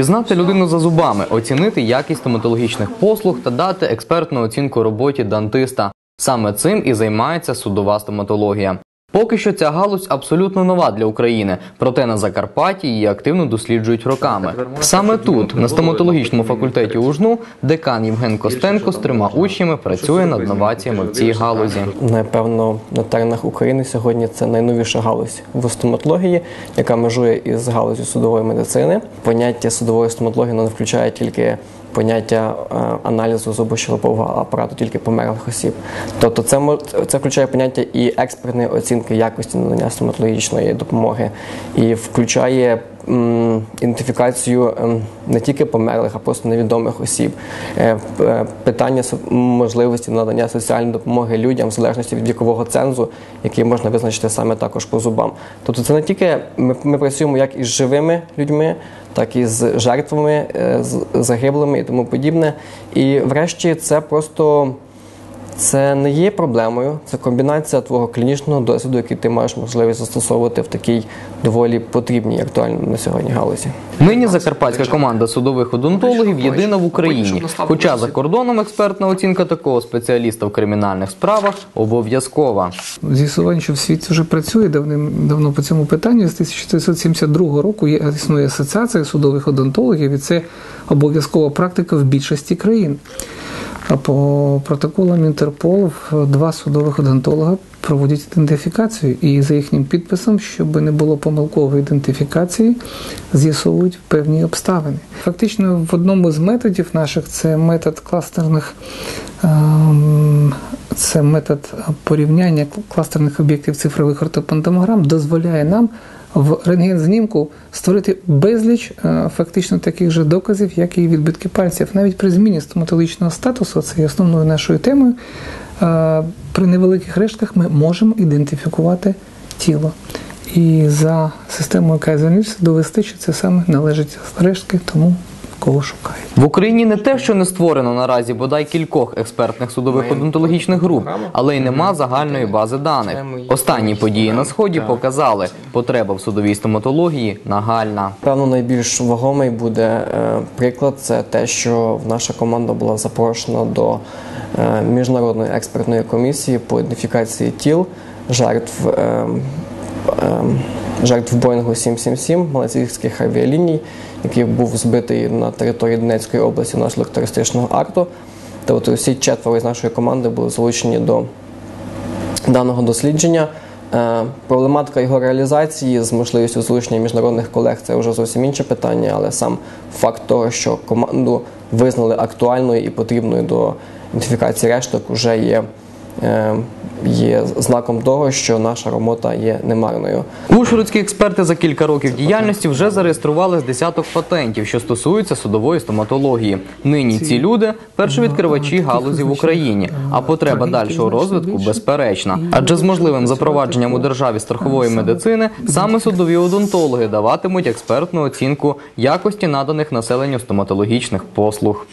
Пізнати людину за зубами, оцінити якість стоматологічних послуг та дати експертну оцінку роботі дантиста. Саме цим і займається судова стоматологія. Поки що ця галузь абсолютно нова для України, проте на Закарпатті її активно досліджують роками. Саме тут, на стоматологічному факультеті УЖНУ, декан Євген Костенко з трьома учнями працює над новаціями в цій галузі. Напевно, на теренах України сьогодні це найновіша галузь в стоматології, яка межує із галузю судової медицини. Поняття судової стоматології не включає тільки поняття е, аналізу зубощелепового апарату тільки померлих осіб. Тобто це це включає поняття і експертної оцінки якості надання стоматологічної допомоги, і включає ідентифікацію ем, не тільки померлих, а просто невідомих осіб. Е, е, Питання можливості надання соціальної допомоги людям в залежності від вікового цензу, який можна визначити саме також по зубам. Тобто це не тільки ми, ми працюємо як із живими людьми, так і з жертвами, е, з загиблими і тому подібне. І врешті це просто. Це не є проблемою, це комбінація твого клінічного досвіду, який ти маєш можливість застосовувати в такій доволі потрібній актуальній на сьогодні галузі. Нині закарпатська команда судових одонтологів єдина в Україні. Хоча за кордоном експертна оцінка такого спеціаліста в кримінальних справах обов'язкова. З'ясування, що в світі вже працює давним давно по цьому питанню. З 1972 року є існує асоціація судових одонтологів, і це обов'язкова практика в більшості країн. По протоколам Інтерполу два судових одонтолога проводять ідентифікацію, і за їхнім підписом, щоб не було помилкової ідентифікації, з'ясовують певні обставини. Фактично, в одному з методів наших це метод кластерних. ем, Це метод порівняння кластерних об'єктів цифрових ортопантомограм дозволяє нам в рентген-знімку створити безліч е, фактично таких же доказів, як і відбитки пальців. Навіть при зміні стоматологічного статусу, це є основною нашою темою. е, При невеликих рештках ми можемо ідентифікувати тіло. І за системою Кайзернільса довести, що це саме належить рештки тому, кого шукають. В Україні не те, що не створено наразі бодай кількох експертних судових одонтологічних груп, але й нема загальної бази даних. Останні події на сході показали, потреба в судовій стоматології нагальна. Певно, найбільш вагомий буде е, приклад це те, що наша команда була запрошена до е, міжнародної експертної комісії по ідентифікації тіл жертв. Жертв Боїнгу 777 малазійських авіаліній, який був збитий на території Донецької області внаслідок терористичного акту. Тобто всі четверо з нашої команди були залучені до даного дослідження. Е, Проблематика його реалізації з можливістю залучення міжнародних колег це вже зовсім інше питання, але сам факт того, що команду визнали актуальною і потрібною до ідентифікації решток, вже є, є знаком того, що наша робота є немарною. Ужгородські експерти за кілька років діяльності вже зареєстрували з десяток патентів, що стосуються судової стоматології. Нині ці люди першовідкривачі галузі в Україні, а потреба дальшого розвитку безперечна. Адже з можливим запровадженням у державі страхової медицини саме судові одонтологи даватимуть експертну оцінку якості наданих населенню стоматологічних послуг.